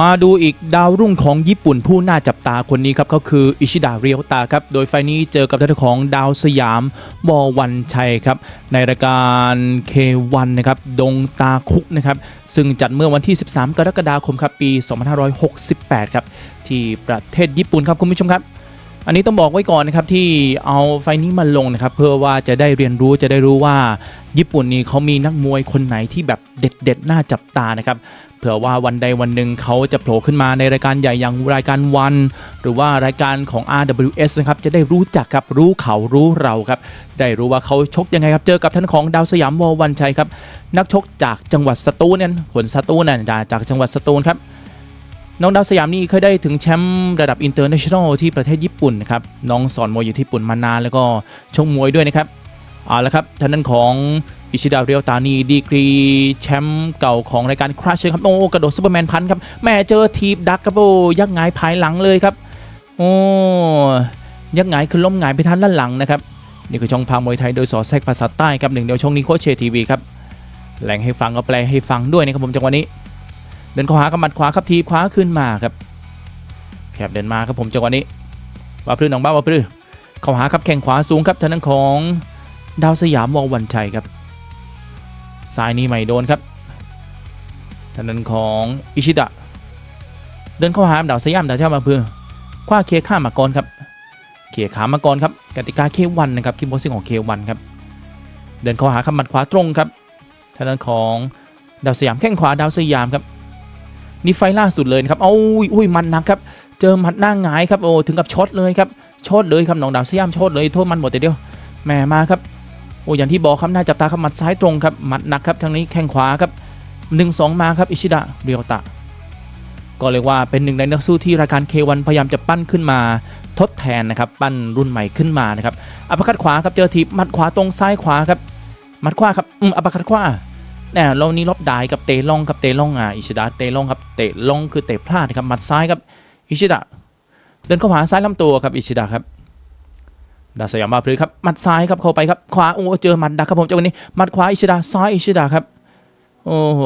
มาดูอีกดาวรุ่งของญี่ปุ่นผู้น่าจับตาคนนี้ครับเขาคืออิชิดะเรียวตาครับ โดยไฟนี้เจอกับท่านของดาวสยามบอวันชัยครับ ในรายการ K1 นะครับ ดงตาคุกนะครับ ซึ่งจัดเมื่อวันที่ 13 กรกฎาคมครับปี 2568 ครับ ที่ประเทศญี่ปุ่นครับคุณผู้ชมครับ อันนี้ต้องบอกไว้ก่อนนะครับที่เอาไฟนี้มาลงนะครับเพื่อว่าจะได้เรียนรู้จะได้รู้ว่า ญี่ปุ่นนี่เขามีนักมวยคนไหนที่แบบเด็ดๆน่าจับตานะครับเผื่อว่าวันใดวันหนึ่งเขาจะโผล่ขึ้นมาในรายการใหญ่อย่างรายการวัน หรือว่ารายการของ RWS นะครับจะได้รู้จักครับรู้เขารู้เราครับได้รู้ว่าเขาชกยังไงครับเจอกับท่านของดาวสยามวอวันชัยครับนักชกจากจังหวัดสตูลเนี่ยคนสตูลน่ะจากจังหวัดสตูลครับ น้องดาวสยามนี่เคยได้ถึงแชมป์ระดับอินเตอร์เนชั่นแนลที่ประเทศญี่ปุ่นนะครับน้องสอนมวยอยู่ที่ญี่ปุ่นมานานแล้วก็ชกมวยด้วยนะครับเอาละครับท่านนั้นของอิชิดาเรียวตานีดีกรีแชมป์เก่าของรายการคราชเชครับโอ้กระโดดซูเปอร์แมนพันครับแม่เจอทีบดักครับโอ้ยักงายภายหลังเลยครับโอ้ยักงายคือล้มงายไปทันด้านหลังนะครับนี่คือช่องพามวยไทยโดยสอแซกภาษาใต้ครับหนึ่งเดียวช่องนี้โคชเชทีวีครับแหล่งให้ฟังก็แปลให้ฟังด้วยนะครับผมจังหวะนี้ เดินเข้าหากำมัดขวาครับทีบขวาขึ้นมาครับแคบเดินมาครับผมจังหวะนี้ว่าพื้นน้องบ้าว่าพลื้เข้าหาครับแข่งขวาสูงครับทางด้านของดาวสยามวงวันชัยครับซ้ายนี้ไม่โดนครับทางด้านของอิชิดะเดินเข้าหาดาวสยามดาวเจ้ามาเพื่อคว้าเคข้ามมาก่อนครับเคขามาก่อนครับกติกาเควันนะครับคิมโบซิ่งของเควันครับเดินเข้าหาขมัดขวาตรงครับทางด้านของดาวสยามแข้งขวาดาวสยามครับ นี่ไฟล่าสุดเลยนะครับเอาอุ้ยอุ้ยมันหนักครับ เจอหมัดหน้าหงายครับโอ้ถึงกับช็อตเลยครับช็อตเลยครับน้องดาวสยามช็อตเลยโทษมันหมดแต่เดียวแหมมาครับโอ้อย่างที่บอกครับน่าจับตาครับหมัดซ้ายตรงครับหมัดหนักครับทางนี้แข้งขวาครับหนึ่งสองมาครับอิชิดะเรียวตะ ก็เรียกว่าเป็นหนึ่งในนักสู้ที่รายการ K1 พยายามจะปั้นขึ้นมาทดแทนนะครับปั้นรุ่นใหม่ขึ้นมานะครับอัปคัดขวาครับเจอทีบมัดขวาตรงซ้ายขวาครับมัดขวาครับอืมอัปคัดขวา นี่ยเรานี่ลบดายกับเตะล่องครับเตะล่องอะอิชิดะเตะล่องครับเตะล่องคือเตะพลาดครับหมัดซ้ายครับอิชิดะเดินเข้าหาซ้ายลำตัวครับอิชิดะครับดาสยามมาพลือครับหมัดซ้ายครับเข้าไปครับขวาโอ้เจอหมัดดักครับผมจังหวะนี้หมัดขวาอิชิดะซ้ายอิชิดะครับโอ้โห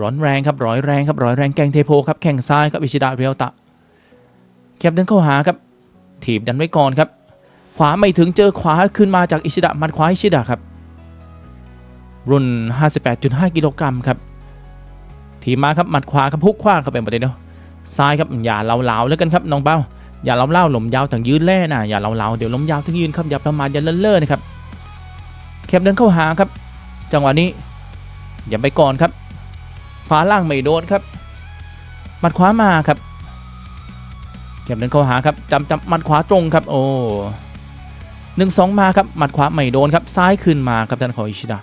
ร้อนแรงครับร้อยแรงครับร้อยแรงแกงเทโพครับแข่งซ้ายครับอิชิดะเรียวตะแคบเดินเข้าหาครับถีบดันไว้ก่อนครับ ขวาไม่ถึงเจอขวาขึ้นมาจากอิชิดะหมัดขวาอิชิดะครับ รุ่น 58.5 กิโลกรัมครับทีมาครับหมัดขวาครับพุกขวาครับเป็นประเด็นเนาะซ้ายครับอย่าเหลาๆแล้วกันครับน้องเป้าอย่าเล่าๆหลมยาวถึงยืนแล่นะอย่าเหลาๆเดี๋ยวล้มยาวถึงยืนครับอย่าประมาทอย่าเล่อๆนะครับแคบเดินเข้าหาครับ จังหวะนี้อย่าไปก่อนครับขวาล่างไม่โดนครับหมัดขวามาครับแคบเดินเข้าหาครับจำจำหมัดขวาตรงครับโอ้หนึ่งสองมาครับหมัดขวาไม่โดนครับซ้ายขึ้นมาครับท่านของอิชิดะ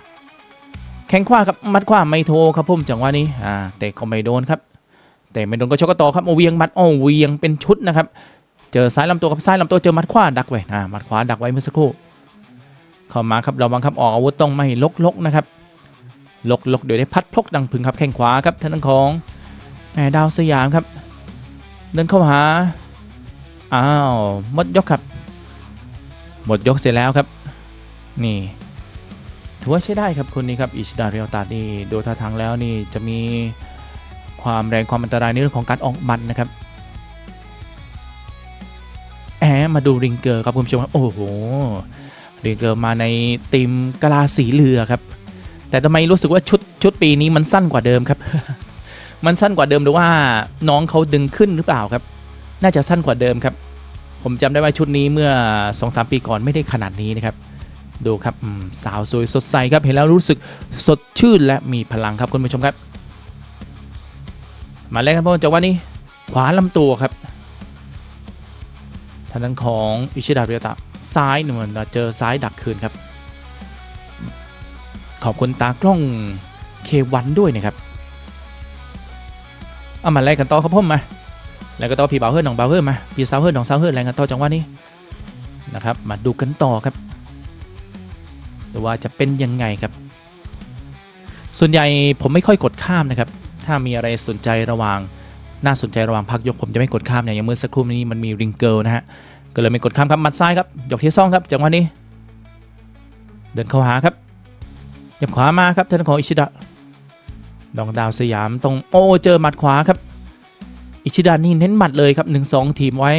แข้งขวาครับมัดขวาไม่โทรครับผมจังหวะนี้อ่าเตะก็ไม่โดนครับเตะไม่โดนก็ชกต่อครับโอเวียงมัดโอ้เวียงเป็นชุดนะครับ เจอซ้ายลำตัวครับซ้ายลำตัวเจอมัดขวาดักไว้อ่ามัดขวาดักไว้เมื่อสักครู่เข้ามาครับระวังครับออกอาวุธต้องไม่ลกลกนะครับลกลกเดี๋ยวได้พัดพลกดังพึงครับแข้งขวาครับท่านของแหมดาวสยามครับ เดินเข้าหาอ้าวหมดยกครับหมดยกเสร็จแล้วครับ นี่ ถือว่าใช้ได้ครับคนนี้ครับอิชิดาเรียวตานี่ดูท่าทางแล้วนี่จะมีความแรงความอันตรายในเรื่องของการออกมัดนะครับแอบมาดูริงเกอร์ครับคุณผู้ชมครับโอ้โหริงเกอร์มาในทีมกะลาสีเรือครับ แต่ทำไมรู้สึกว่าชุดชุดปีนี้มันสั้นกว่าเดิมครับ มันสั้นกว่าเดิมหรือว่าน้องเขาดึงขึ้นหรือเปล่าครับ น่าจะสั้นกว่าเดิมครับ ผมจำได้ว่าชุดนี้เมื่อ2-3ปีก่อนไม่ได้ขนาดนี้นะครับ ดูครับสาวสวยสดใสครับเห็นแล้วรู้สึกสดชื่นและมีพลังครับคุณผู้ชมครับ มาแล้วครับพ่อจากว่านี้ขวาลำตัวครับทางด้านของอิชิดาเรียตะซ้ายเหนึ่งเจอซ้ายดักคืนครับ ขอบคุณตากล้องเควันด้วยนะครับเอามาแลกกันต่อครับพ่อมาแล้วก็ต่อพี่บาวเฮิร์นของบาวเฮิร์นมาพี่สาวเฮิร์นของสาวเฮิร์นแลกกันต่อจังหวะนี้นะครับ มาดูกันต่อครับ รือว่าจะเป็นยังไงครับ ส่วนใหญ่ผมไม่ค่อยกดข้ามนะครับ ถ้ามีอะไรสนใจระหว่างน่าสนใจระหว่างพักยกผมจะไม่กดข้ามเนี่ยอย่างเมื่อสักครู่นี้มันมีริงเกิลนะฮะก็เลยไม่กดข้ามครับหมัดซ้ายครับยกที่ซ่องครับจังหวะนี้ เดินเข้าหาครับยับขวามาครับท่านของอิชิดะดองดาวสยามตรงโอ้เจอหมัดขวาครับ อิชิดานี่เน้นหมัดเลยครับหนึ่งสองทีมไว้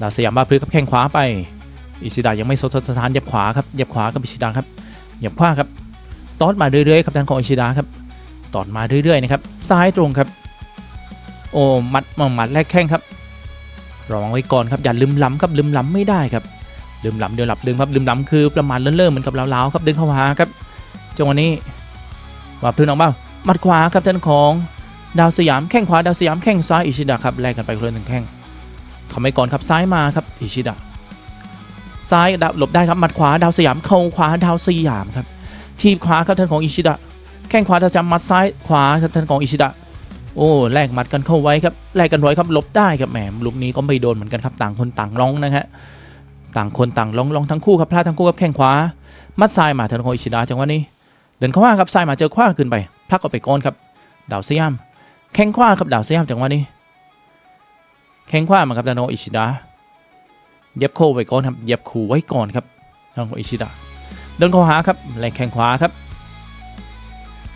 ดาวสยามมาพลึกกับแข้งขวาไป อิชิดายังไม่สดสถานเหยับขวาครับเหยับขวากับอิชิดาครับเหยับขวาครับตอดมาเรื่อยๆครับทางของอิชิดาครับตอดมาเรื่อยๆนะครับซ้ายตรงครับ โอ้หมัดมาหมัดแรกแข้งครับระวังไว้ก่อนครับอย่าลืมล้ำครับลืมล้ำไม่ได้ครับลืมล้ำเดี๋ยวหลับลืมครับลืมล้ำคือประมาณเลิ่มๆเหมือนกับล้าวๆครับเดินเข้าหาครับจังหวะนี้ว่าพื้นออกมาหมัดขวาครับท่านของดาวสยามแข้งขวาดาวสยามแข้งซ้ายอิชิดะครับแลกกันไปคนละหนึ่งแข้งเขาไม่ก่อนครับซ้ายมาครับอิชิดะ ซ้ายดาวหลบได้ครับหมัดขวาดาวสยามเข้าขวาดาวสยามครับทีบขวาครับท่านของอิชิดะแข้งขวาดาวสยามหมัดซ้ายขวาครับท่านของอิชิดะโอ้แลกหมัดกันเข้าไว้ครับแลกกันไว้ครับหลบได้ครับแหมลูกนี้ก็ไม่โดนเหมือนกันครับต่างคนต่างร้องนะฮะต่างคนต่างร้องร้องทั้งคู่ครับพลาดทั้งคู่ครับแข้งขวา มัดซ้ายมาท่านของอิชิดะจังหวะนี้ เดินเข้ามาครับซ้ายมาเจอขวาขึ้นไปพลักออกไปก่อนครับดาวสยามแข้งขวาครับดาวสยามจังหวะนี้แข้งขวามาครับท่างของอิชิดะ เย็บโคไว้ก่อนครับเย็บขู่ไว้ก่อนครับทางของอิชิดะเดินเข้าหาครับแรงแข้งขวาครับ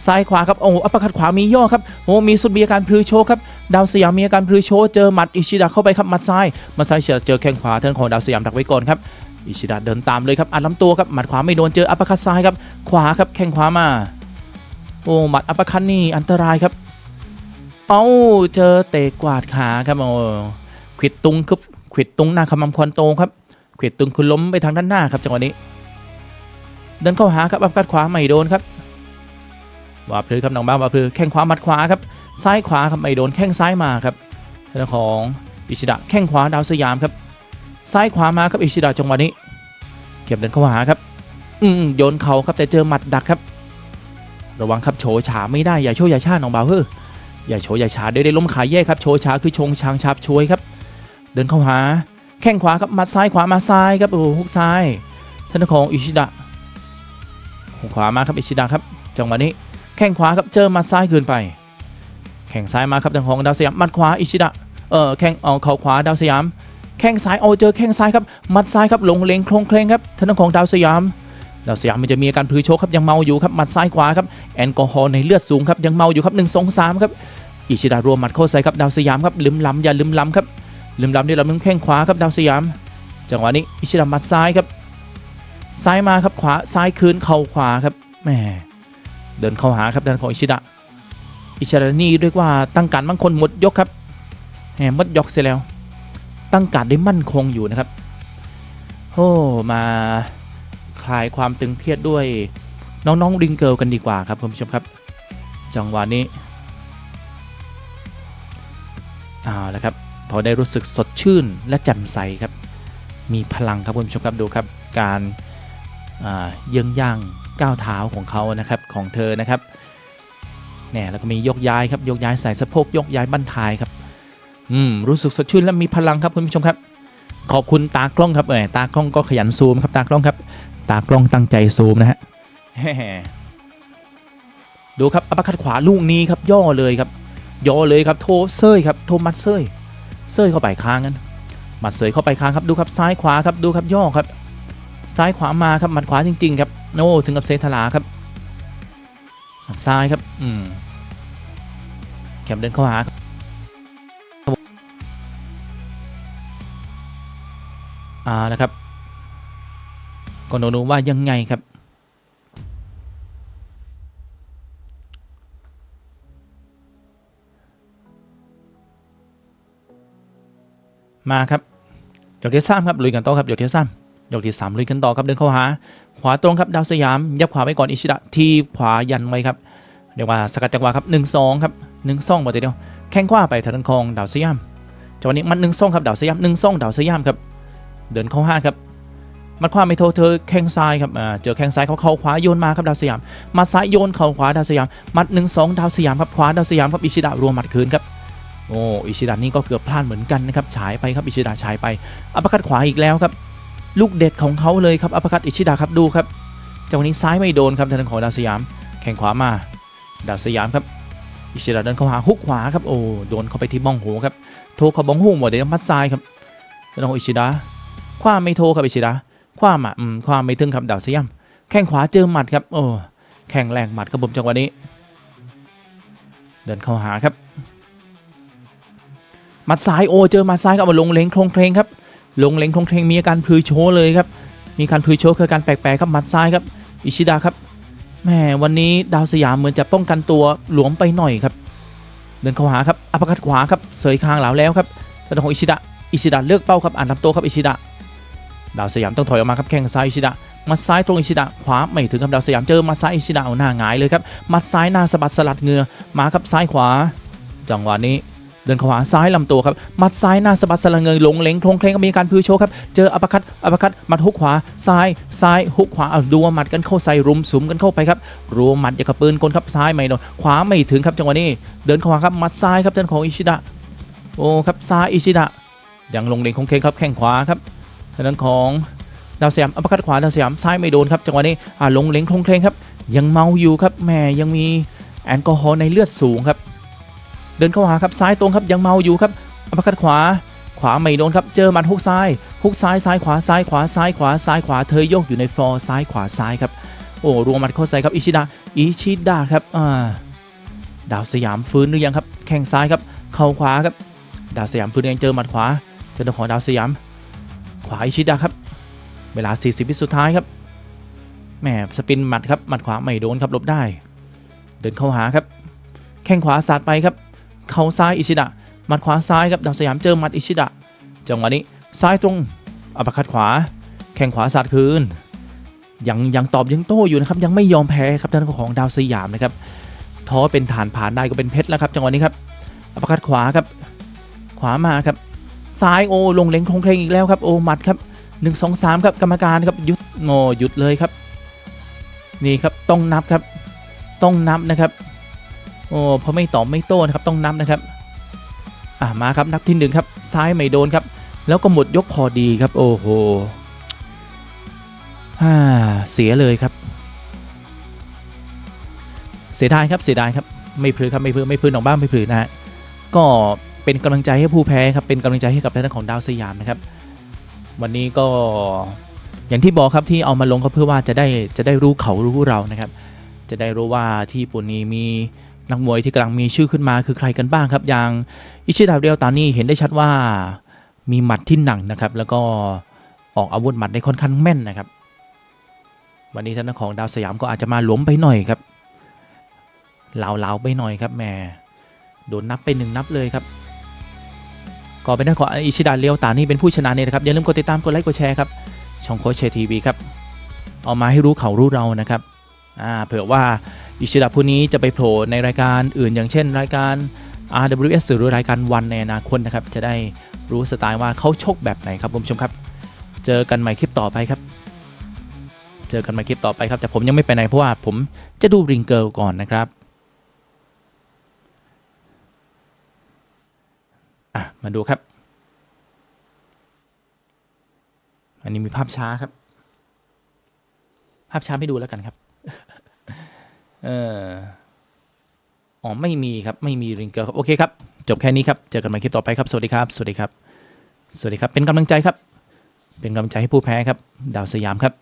ซ้ายขวาครับโอ้อัปปอร์คัดขวามีย่อครับโอ้มีสุดมีอาการพลือโชครับดาวสยามมีอาการพลือโชเจอหมัดอิชิดะเข้าไปครับหมัดซ้ายมัดซ้ายเจอแข้งขวาเทางของดาวสยามดักไว้ก่อนครับอิชิดะเดินตามเลยครับอัดลำตัวครับหมัดขวาไม่โดนเจออัปปอร์คัดซ้ายครับขวาครับแข้งขวามาโอ้หมัดอัปปอร์คัดนี่อันตรายครับ เอ้าเจอเตะกวาดขาครับโอ้ขิดตุงครับ ขวิดตุงหน้าขมำควันโตครับขวิดตุงคือล้มไปทางด้านหน้าครับจังหวะนี้ เดินเข้าหาครับอัปกัดขวาไม่โดนครับวาพลือครับน้องบ้าวาพลือแข้งขวามัดขวาครับซ้ายขวาครับไม่โดนแข้งซ้ายมาครับทางด้าของอิชิดะแข้งขวาดาวสยามครับ ซ้ายขวามาครับอิชิดะจังหวะนี้เก็บเดินเข้าหาครับ อืมโยนเข่าครับแต่เจอหมัดดักครับ ระวังครับโฉฉาไม่ได้อย่าโชว์อย่าชาน้องบ่าวเฮ้ออย่าโฉอย่าชาได้ได้ล้มขาแยกครับโฉฉาคือชงชางชาบช่วยครับ เดินเข้าหา แข้งขวาครับมาซ้ายขวามาซ้ายครับโอ้โหฮุกซ้ายท่านของอิชิดะฮุกขวามาครับอิชิดะครับจังหวะนี้แข้งขวาครับเจอมาซ้ายเกินไป แข้งซ้ายมาครับทางของดาวสยามมัดขวาอิชิดะเออแข้งเอาเข่าขวาดาวสยาม แข้งซ้ายเอาเจอแข้งซ้ายครับมัดซ้ายครับลงเลงโครงเคลงครับท่านของดาวสยามดาวสยามมันจะมีอาการพลือโชกครับยังเมาอยู่ครับมัดซ้ายขวาครับแอลกอฮอล์ในเลือดสูงครับยังเมาอยู่ครับหนึ่งสองสามครับอิชิดะรวมมัดเข้าใส่ครับดาวสยามครับลืมล้ำอย่าลืมล้ำครับ ลืมลำนี่ลำนึงแข้งขวาครับดาวสยาม จังหวะนี้อิชิดะมัดซ้ายครับ ซ้ายมาครับขวาซ้ายคืนเข่าขวาครับแหมเดินเข้าหาครับด้านของอิชิดะอิชิดะนี่เรียกว่าตั้งการบางคนหมดยกครับแหมหมดยกเสียแล้ว ตั้งการได้มั่นคงอยู่นะครับโอ้มาคลายความตึงเครียดด้วยน้องๆริงเกิลกันดีกว่าครับคุณผู้ชมครับ จังหวะนี้เอาละครับ พอได้รู้สึกสดชื่นและแจ่มใสครับ มีพลังครับคุณผู้ชมครับดูครับการเยื่องย่างก้าวเท้าของเขานะครับของเธอนะครับเนี่ยแล้วก็มียกย้ายครับยกย้ายใส่สะโพกยกย้ายบั้นท้ายครับอืมรู้สึกสดชื่นและมีพลังครับคุณผู้ชมครับ ขอบคุณตากล้องครับเออตากล้องก็ขยันซูมครับตากล้องครับ ตากล้องตั้งใจซูมนะฮะดูครับอัปคัดขวาลูกนี้ครับย่อเลยครับย่อเลยครับโทเซยครับโทมัดเซย เซยเข้าไปค้างกันหมัดเสยเข้าไปค้างครับดูครับซ้ายขวาครับดูครับย่อครับ ซ้ายขวามาครับหมัดขวาจริง ๆ ครับโอ้ถึงกับเซทลาครับหมัดซ้ายครับอืมแคมเดินเข้าหาครับอ่านะครับก็โนนูว่ายังไงครับ มาครับยกที่สามครับลุยกันต่อครับยกที่สามยกที่สามลุยกันต่อครับเดินเข้าหา ขวาตรงครับดาวสยามยับขวาไปก่อนอิชิดะทีขวายันไว้ครับเรียกว่าสกัดจังหวะครับหนึ่งสองครับหนึ่งสองมาเดียวแข้งขวาไปทางด้านของดาวสยามจังหวะนี้มันหนึ่งสองครับดาวสยามหนึ่งสองดาวสยามครับเดินเข้าห้าครับมัดขวาไม่โทเธอแข้งซ้ายครับเจอแข้งซ้ายเขาเข่าขวาโยนมาครับดาวสยามมาซ้ายโยนเข่าขวาดาวสยามมัดหนึ่งสองดาวสยามครับขวาดาวสยามครับอิชิดะรวมหมัดคืนครับ โอ้อิชิดะนี่ก็เกือบพลาดเหมือนกันนะครับฉายไปครับอิชิดะฉายไปอัปปอร์คัดขวาอีกแล้วครับ ลูกเด็ดของเขาเลยครับอัปปอร์คัดอิชิดะครับดูครับจังหวะนี้ซ้ายไม่โดนครับทางด้านของดาวสยาม แข่งขวามาดาวสยามครับอิชิดะเดินเข้าหาฮุกขวาครับโอ้โดนเข้าไปที่บ้องหูครับโทเขาบ้องหูหมดเลยมัดซ้ายครับทางด้านของอิชิดะขวาไม่โทครับอิชิดะขวามาอืมขวาไม่ถึงครับดาวสยาม แข้งขวาเจอหมัดครับโอ้แข่งแรงหมัดครับผมจังหวะนี้ เดินเข้าหาครับ มัดซ้ายโอเจอมัดซ้ายก็มาลงเลงโครงเคลงครับลงเลงโครงเคลงมีอาการพือโชว์เลยครับมีการพือโชว์คือการแปลกๆครับมัดซ้ายครับอิชิดะครับแหมวันนี้ดาวสยามเหมือนจะป้องกันตัวหลวมไปหน่อยครับ เดินเข้าหาครับอัปคัดขวาครับเสยคางเหลาแล้วครับทางด้านของอิชิดะอิชิดะเลือกเป้าครับอ่านลำตัวครับอิชิดะดาวสยามต้องถอยออกมาครับแข้งซ้ายอิชิดะมัดซ้ายตรงอิชิดะขวาไม่ถึงครับดาวสยามเจอมัดซ้ายอิชิดะเอาหน้าหงายเลยครับมัดซ้ายหน้าสะบัดสลัดเงือมาครับซ้ายขวาจังหวะนี้ ดินขวาซ้ายลำตัวครับมัดซ้ายหน้าสะบัดสลัดเงือหลงเหลงโครงเคลงก็มีการพือโชว์ครับเจออัปคัดอัปคัดมัดฮุกขวาซ้ายซ้ายฮุกขวาเอาดูว่าหมัดกันเข้าใส่รุมสุมกันเข้าไปครับรัวหมัดอย่างกับปืนกลครับซ้ายไม่โดนขวาไม่ถึงครับจังหวะนี้ เดินขวาครับมัดซ้ายครับเดินของอิชิดะโอ้ครับซ้ายอิชิดะยังลงเลงของเคงครับแข้งขวาครับทางด้านของดาวสยามอัปคัดขวาดาวสยามซ้ายไม่โดนครับจังหวะนี้อ่าลงเลงคงเคงครับยังเมาอยู่ครับแหม่ยังมีแอลกอฮอล์ในเลือดสูงครับ เดินเข้าหาครับซ้ายตรงครับยังเมาอยู่ครับอัปคัดขวา ขวาไม่โดนครับเจอหมัดฮุกซ้ายฮุกซ้ายซ้ายขวาซ้ายขวาซ้ายขวาซ้ายขวาเธอโยกอยู่ในฟลอร์ซ้ายขวาซ้ายครับโอ้รวมหมัดเข้าใส่ครับอิชิดะอิชิดะครับอ่าดาวสยามฟื้นหรือยังครับแข้งซ้ายครับเข่าขวาครับดาวสยามฟื้นยังเจอหมัดขวาเจอของดาวสยาม ขวาอิชิดะครับ เวลา 40วิสุดท้ายครับแหมสปินหมัดครับหมัดขวาไม่โดนครับหลบได้ เดินเข้าหาครับ แข้งขวาสาดไปครับ เข่าซ้ายอิชิดะหมัดขวาซ้ายครับดาวสยามเจอหมัดอิชิดะจังหวะนี้ซ้ายตรงอัปคัดขวา แข้งขวาสาดคืนยังยังตอบยังโต้อยู่นะครับยังไม่ยอมแพ้ครับทางด้านของดาวสยามนะครับท้อเป็นฐานผ่านได้ก็เป็นเพชรแล้วครับ จังหวะนี้ครับอัปคัดขวาครับ ขวามาครับซ้ายโอลงเล็งคงเคลงอีกแล้วครับโอหมัดครับหนึ่งสองสามครับกรรมการครับหยุดโงหยุดเลยครับ นี่ครับต้องนับครับ ต้องนับนะครับ โอ้เพราะไม่ตอบไม่โต้นะครับต้องนับนะครับอะมาครับนับที่หนึ่งครับซ้ายไม่โดนครับ แล้วก็หมดยกพอดีครับ โอ้โหฮ่าเสียเลยครับ เสียดายครับเสียดายครับไม่พลือครับไม่พลือไม่พลือหนองบ้านไม่พลือนะฮะก็เป็นกำลังใจให้ผู้แพ้ครับเป็นกำลังใจให้กับทางด้านของดาวสยามนะครับ วันนี้ก็อย่างที่บอกครับที่เอามาลงก็เพื่อว่าจะได้จะได้รู้เขารู้เรานะครับ จะได้รู้ว่าที่ญี่ปุ่นนี้มี นักมวยที่กำลังมีชื่อขึ้นมาคือใครกันบ้างครับ อย่างอิชิดะเรียวตานี่เห็นได้ชัดว่ามีหมัดที่หนักนะครับ แล้วก็ออกอาวุธหมัดได้ค่อนข้างแม่นนะครับ วันนี้ทางด้านของดาวสยามก็อาจจะมาหลวมไปหน่อยครับเหลาๆไปหน่อยครับแม่โดนนับไปหนึ่งนับเลยครับก็เป็นด้านของอิชิดะเลียวตานี่เป็นผู้ชนะเนี่ยนะครับอย่าลืมกดติดตามกดไลค์กดแชร์ครับช่องโคชเชทีวีครับเอามาให้รู้เขารู้เรานะครับอ่าเผื่อว่า อิชิดะผู้นี้จะไปโผล่ในรายการอื่น อย่างเช่น รายการ RWS หรือรายการวันในอนาคตนะครับ จะได้รู้สไตล์ว่าเขาชกแบบไหนครับคุณผู้ชมครับ เจอกันใหม่คลิปต่อไปครับ เจอกันใหม่คลิปต่อไปครับ แต่ผมยังไม่ไปไหนเพราะว่าผมจะดูริงเกิลก่อนนะครับอะมาดูครับ อันนี้มีภาพช้าครับ ภาพช้าไม่ดูแล้วกันครับ เอออ๋อไม่มีครับไม่มีริงเกอร์ครับโอเคครับจบแค่นี้ครับเจอกันใหม่คลิปต่อไปครับสวัสดีครับ สวัสดีครับ สวัสดีครับเป็นกำลังใจครับ เป็นกำลังใจให้ผู้แพ้ครับ ดาวสยามครับ